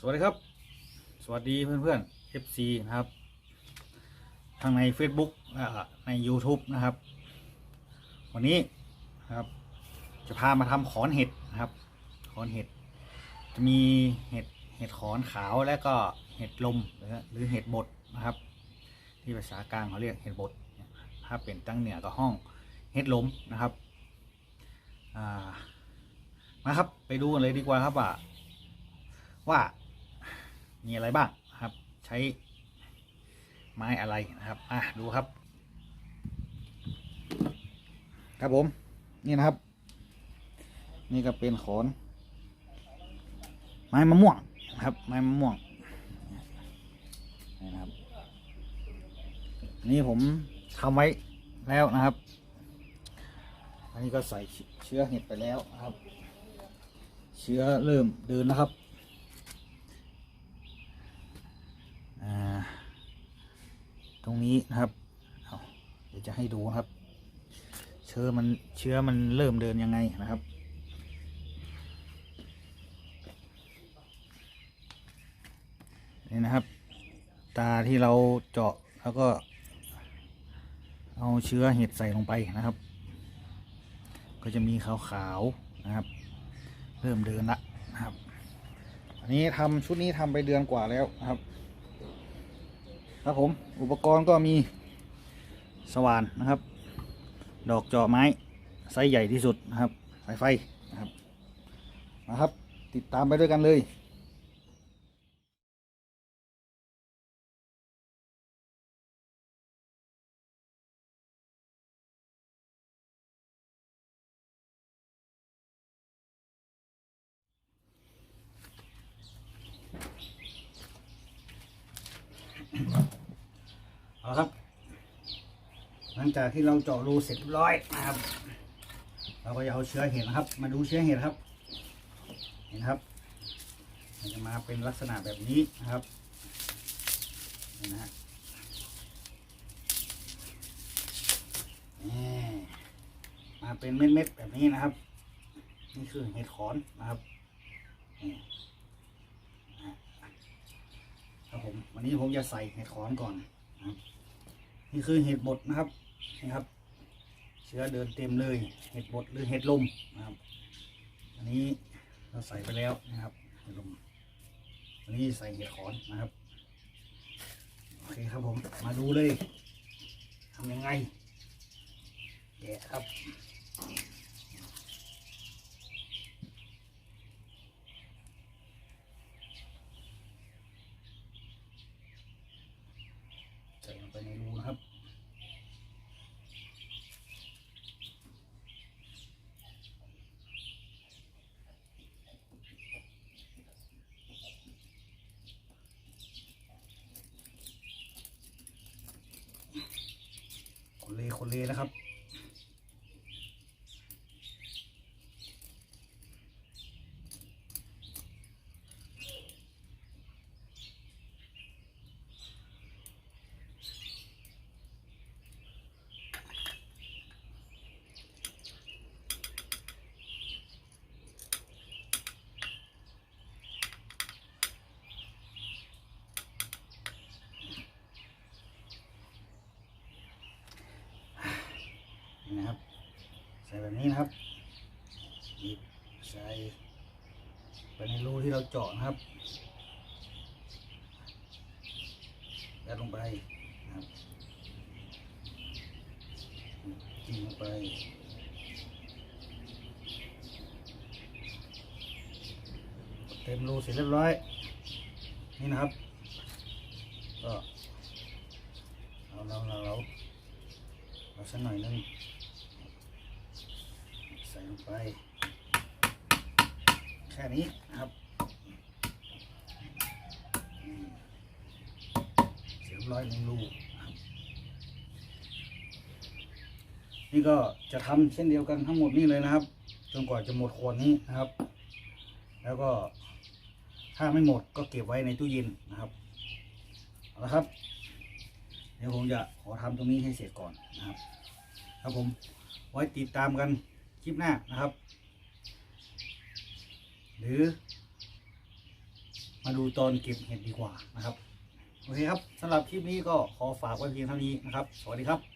สวัสดีครับ สวัสดีเพื่อนๆ FC นะครับ ทางใน Facebook ใน YouTube นะครับ วันนี้นะครับ จะพามาทำขอนเห็ดนะครับ ขอนเห็ด จะมีเห็ดเห็ดขอนขาวและก็เห็ดลมหรือเห็ดบดนะครับ ที่ภาษากลางเขาเรียกเห็ดบดถ้าเป็นตั้งเหนือก็ห้องเห็ดลมนะครับมาครับไปดูกันเลยดีกว่าครับว่าว่า มีอะไรบ้างนะครับ ใช้ไม้อะไรนะครับอะดูครับ ครับผมนี่นะครับ นี่ก็เป็นขอน ไม้มะม่วงนะครับ ไม้มะม่วงนี่นะครับ นี่ผมทำไว้แล้วนะครับ อันนี้ก็ใส่เชื้อเห็ดไปแล้วนะครับ เชื้อเริ่มเดินนะครับ อ่า ตรงนี้นะครับเดี๋ยวจะให้ดูครับ เชื้อมันเชื้อมันเริ่มเดินยังไงนะครับนี่นะครับ ตาที่เราเจาะแล้วก็ เอาเชื้อเห็ดใส่ลงไปนะครับ ก็จะมีขาวๆนะครับ เริ่มเดินละนะครับ อันนี้ทำชุดนี้ทำไปเดือนกว่าแล้วนะครับ ครับผมอุปกรณ์ก็มีสว่านนะครับ ดอกเจาะไม้ไซส์ใหญ่ที่สุดนะครับ สายไฟนะครับนะครับ ติดตามไปด้วยกันเลย เอาครับ หลังจากที่เราเจาะรูเสร็จเรียบร้อยนะครับ เราก็จะเอาเชื้อเห็ดนะครับ มาดูเชื้อเห็ดครับ เห็นครับ มันจะมาเป็นลักษณะแบบนี้นะครับนี่นะฮะนี่มาเป็นเม็ดๆแบบนี้นะครับ นี่คือเห็ดขอนนะครับนะครับผมวันนี้ผมจะใส่เห็ดขอนก่อน นี่คือเห็ดบดนะครับนี่ครับ เชื้อเดินเต็มเลย เห็ดบดหรือเห็ดลมนะครับ อันนี้เราใส่ไปแล้วนะครับเห็ดลมอันนี้ใส่เห็ดขอนนะครับโอเคครับผมมาดูเลยทำยังไงแกะครับ ใส่ลงไปในรูนะครับคนเลคนเลนะครับ นี่นะครับ ใส่แบบ นี้นะครับหยิบใส่ไปในรูที่เราเจาะนะครับยัดลงไปนะครับจิ้มลงไปเต็มรูเสร็จเรียบร้อย นี่นะครับ ก็ เอาเราเราเราเราสักหน่อยนึง ส่ลงไป แค่นี้นะครับเสียบร้อยหนึ่งลูกนี่ก็จะทำเช่นเดียวกันทั้งหมดนี่เลยนะครับ จนกว่าจะหมดขวดนี้นะครับ แล้วก็ถ้าไม่หมดก็เก็บไว้ในตู้เย็นนะครับเอาละครับ เดี๋ยวผมจะขอทำตรงนี้ให้เสร็จก่อนนะครับ ครับผมไว้ติดตามกัน ลิปหน้านะครับ หรือ มาดูตอนเก็บเห็ดดีกว่านะครับ โอเคครับสำหรับคลิปนี้ก็ขอฝากไว้เพียงเท่านี้นะครับ สวัสดีครับ